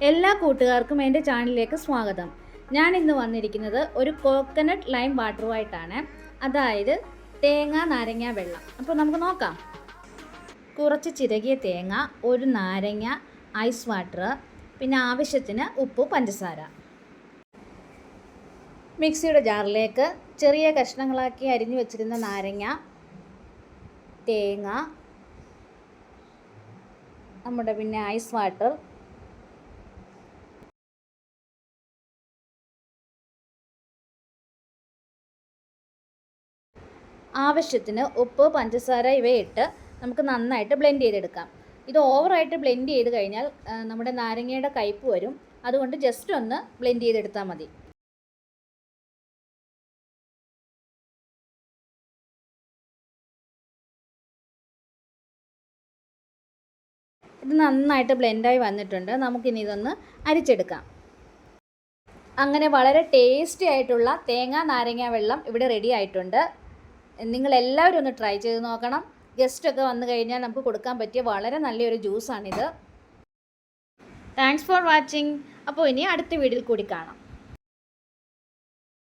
എല്ലാ കൂട്ടുകാർക്കും എന്റെ ചാനലിലേക്ക് സ്വാഗതം. ഞാൻ ഇന്ന് വന്നിരിക്കുന്നത് ഒരു കോക്കനട്ട് ലൈം വാട്ടറുമായിട്ടാണ് അതായത് തേങ്ങ നാരങ്ങ വെള്ളം. അപ്പോൾ നമുക്ക് നോക്കാം. കുറച്ച് ചിരകിയ തേങ്ങ ഒരു നാരങ്ങ ഐസ് വാട്ടർ പിന്നെ ആവശ്യത്തിന് ഉപ്പ് പഞ്ചസാര. മിക്സിയുടെ ജാറിലേക്ക് ചെറിയ കഷ്ണങ്ങളാക്കി അരിഞ്ഞു വെച്ചിരുന്ന നാരങ്ങ തേങ്ങ നമ്മുടെ പിന്നെ ഐസ് വാട്ടർ ആവശ്യത്തിന് ഉപ്പ് പഞ്ചസാര ഇവയിട്ട് നമുക്ക് നന്നായിട്ട് ബ്ലെൻഡ് ചെയ്തെടുക്കാം. ഇത് ഓവറായിട്ട് ബ്ലെൻഡ് ചെയ്ത് കഴിഞ്ഞാൽ നമ്മുടെ നാരങ്ങയുടെ കയ്പ്പ് വരും. അതുകൊണ്ട് ജസ്റ്റ് ഒന്ന് ബ്ലെൻഡ് ചെയ്തെടുത്താൽ മതി. ഇത് നന്നായിട്ട് ബ്ലെൻഡായി വന്നിട്ടുണ്ട്. നമുക്കിനി ഇതൊന്ന് അരിച്ചെടുക്കാം. അങ്ങനെ വളരെ ടേസ്റ്റി ആയിട്ടുള്ള തേങ്ങ നാരങ്ങ വെള്ളം ഇവിടെ റെഡി ആയിട്ടുണ്ട്. നിങ്ങൾ എല്ലാവരും ഒന്ന് ട്രൈ ചെയ്ത് നോക്കണം. ഗസ്റ്റ് ഒക്കെ വന്നു കഴിഞ്ഞാൽ നമുക്ക് കൊടുക്കാൻ പറ്റിയ വളരെ നല്ലൊരു ജ്യൂസാണിത് താങ്ക്സ് ഫോർ വാച്ചിങ് അപ്പോൾ ഇനി അടുത്ത വീഡിയോയിൽ കൂടി കാണാം.